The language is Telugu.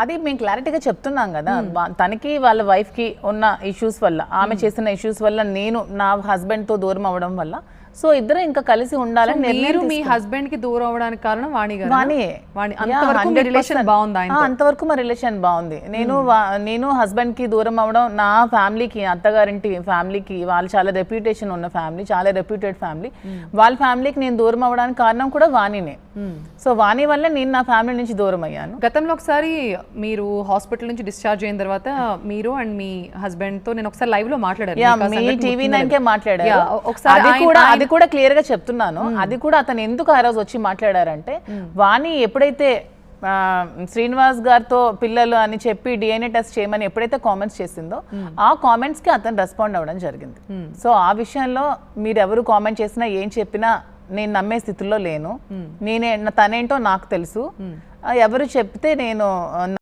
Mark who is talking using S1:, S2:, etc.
S1: అది మేము క్లారిటీగా చెప్తున్నాం కదా. వా- తనకి వాళ్ళ వైఫ్కి ఉన్న ఇష్యూస్ వల్ల ఆమె చేసిన ఇష్యూస్ వల్ల నేను నా హస్బెండ్తో దూరం అవ్వడం వల్ల సో ఇద్దరు ఇంకా కలిసి ఉండాలని
S2: మీరు మీ హస్బెండ్కి దూరం అవడానికి కారణం వాణి గారు. వాణి.
S1: Yeah,
S2: అంతవరకు మీ
S1: 100%.
S2: రిలేషన్ బాగుంది
S1: అంతవరకు మా రిలేషన్ బాగుంది. నేను వా- నేను హస్బెండ్కి దూరం అవడం నా ఫ్యామిలీకి అత్తగారింటి ఫ్యామిలీకి వాళ్ళు చాలా రెప్యుటేషన్ ఉన్న ఫ్యామిలీ చాలా రెప్యూటెడ్ ఫ్యామిలీ వాళ్ళ ఫ్యామిలీకి నేను దూరం అవ్వడానికి కారణం కూడా వాణినే. సో వాణి వల్ల నేను నా ఫ్యామిలీ నుంచి దూరం అయ్యాను.
S2: గతంలో ఒకసారి మీరు హాస్పిటల్ నుంచి డిశ్చార్జ్ అయిన తర్వాత మీరు అండ్ మీ హస్బెండ్తో నేను ఒకసారి లైవ్లో మాట్లాడాను.
S1: టీవీ నైన్ కే
S2: Yeah, ఒకసారి
S1: కూడా అది కూడా క్లియర్గా చెప్తున్నాను. అది కూడా అతను ఎందుకు ఆ రోజు వచ్చి మాట్లాడారంటే వాణి ఎప్పుడైతే శ్రీనివాస్ గారితో పిల్లలు అని చెప్పి డిఎన్ఏ టెస్ట్ చేయమని ఎప్పుడైతే కామెంట్స్ చేసిందో ఆ కామెంట్స్కి అతను రెస్పాండ్ అవ్వడం జరిగింది. సో ఆ విషయంలో మీరు ఎవరు కామెంట్ చేసినా ఏం చెప్పినా నేను నమ్మే స్థితిలో లేను. నేనే తనేంటో నాకు తెలుసు. ఎవరు చెప్తే నేను